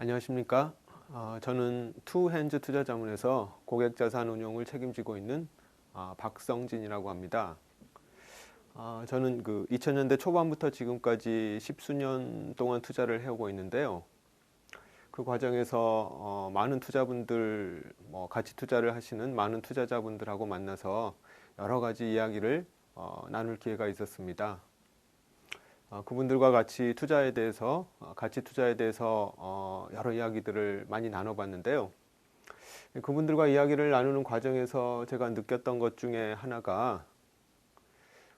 안녕하십니까. 어, 저는 투핸즈 투자자문에서 고객자산 운용을 책임지고 있는 아, 박성진이라고 합니다. 아, 저는 그 2000년대 초반부터 지금까지 십수년 동안 투자를 해오고 있는데요. 그 과정에서 어, 많은 투자분들, 뭐 같이 투자를 하시는 많은 투자자분들하고 만나서 여러 가지 이야기를 어, 나눌 기회가 있었습니다. 어, 그분들과 같이 투자에 대해서 어, 가치 투자에 대해서 어, 여러 이야기들을 많이 나눠봤는데요. 그분들과 이야기를 나누는 과정에서 제가 느꼈던 것 중에 하나가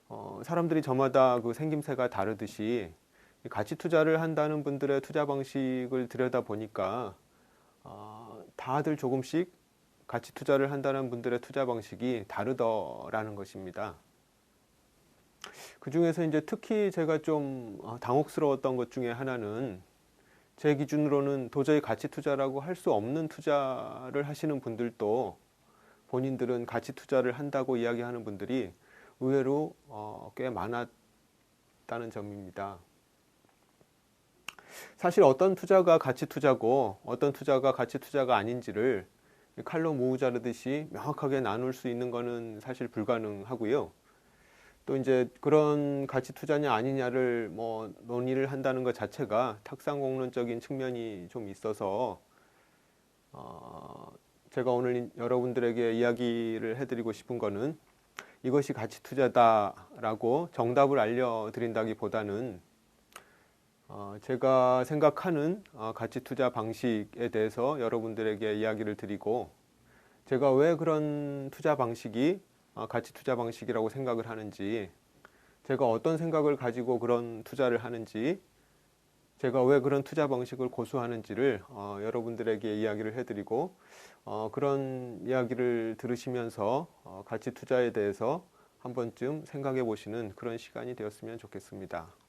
어, 사람들이 저마다 그 생김새가 다르듯이 이 가치 투자를 한다는 분들의 투자 방식을 들여다 보니까 어, 다들 조금씩 가치 투자를 한다는 분들의 투자 방식이 다르더라는 것입니다. 그 중에서 이제 특히 제가 좀 어, 당혹스러웠던 것 중에 하나는 제 기준으로는 도저히 가치 투자라고 할 수 없는 투자를 하시는 분들도 본인들은 가치 투자를 한다고 이야기하는 분들이 의외로 어, 꽤 많았다는 점입니다. 사실 어떤 투자가 가치 투자고 어떤 투자가 가치 투자가 아닌지를 칼로 모으 자르듯이 명확하게 나눌 수 있는 것은 사실 불가능하고요. 또 이제 그런 가치 투자냐 아니냐를 뭐 논의를 한다는 것 자체가 탁상공론적인 측면이 좀 있어서 어 제가 오늘 여러분들에게 이야기를 해드리고 싶은 거는 이것이 가치 투자다라고 정답을 알려드린다기보다는 어 제가 생각하는 어 가치 투자 방식에 대해서 여러분들에게 이야기를 드리고 제가 왜 그런 투자 방식이 어, 가치 투자 방식이라고 생각을 하는지, 제가 어떤 생각을 가지고 그런 투자를 하는지, 제가 왜 그런 투자 방식을 고수하는지를 어, 여러분들에게 이야기를 해드리고 어, 그런 이야기를 들으시면서 어, 가치 투자에 대해서 한 번쯤 생각해 보시는 그런 시간이 되었으면 좋겠습니다.